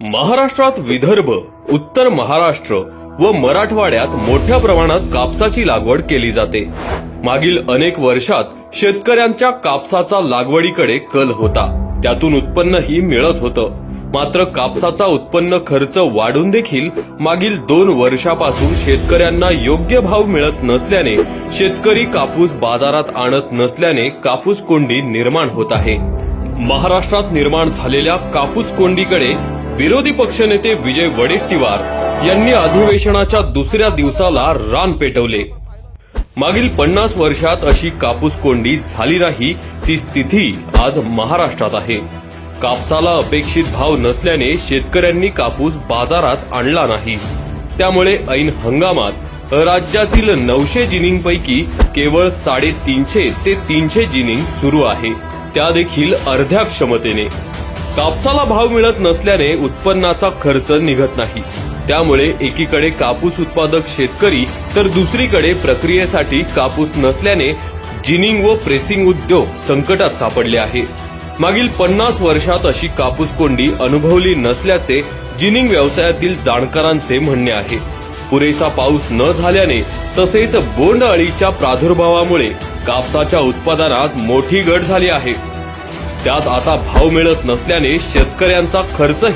महाराष्ट्रात विदर्भ उत्तर महाराष्ट्र व मराठवाड्यात मोठ्या प्रमाणात कापसाची लागवड केली जाते. मागील अनेक वर्षात शेतकऱ्यांच्या कापसाचा लागवडीकडे कल होता. त्यातून उत्पन्नही मिळत होतं. मात्र कापसाचा उत्पन्न खर्च वाढून देखील मागील दोन वर्षापासून शेतकऱ्यांना योग्य भाव मिळत नसल्याने शेतकरी कापूस बाजारात आणत नसल्याने कापूस कोंडी निर्माण होत आहे. महाराष्ट्रात निर्माण झालेल्या कापूस कोंडीकडे विरोधी पक्षनेते विजय वडेट्टीवार यांनी अधिवेशनाच्या दुसऱ्या दिवसाला रान पेटवले. मागील पन्नास वर्षात अशी कापूस कोंडी झाली नाही ती स्थिती आज महाराष्ट्रात आहे. कापसाला अपेक्षित भाव नसल्याने शेतकऱ्यांनी कापूस बाजारात आणला नाही. त्यामुळे ऐन हंगामात राज्यातील नऊशे जिनिंगपैकी केवळ साडेतीनशे ते तीनशे जिनिंग सुरू आहे. त्या देखील अर्ध्या क्षमतेने. कापसाला भाव मिळत नसल्याने उत्पन्नाचा खर्च निघत नाही. त्यामुळे एकीकडे कापूस उत्पादक शेतकरी तर दुसरीकडे प्रक्रियेसाठी कापूस नसल्याने जिनिंग व प्रेसिंग उद्योग संकटात सापडले आहे. मागील पन्नास वर्षात अशी कापूस कोंडी अनुभवली नसल्याचे जिनिंग व्यवसायातील जाणकारांचे म्हणणे आहे. पुरेसा पाऊस न झाल्याने तसेच बोंड अळीच्या प्रादुर्भावामुळे कापसाच्या उत्पादनात मोठी घट झाली आहे. त्यात आता भाव मिळत नसल्याने शेतकऱ्यांचा खर्चही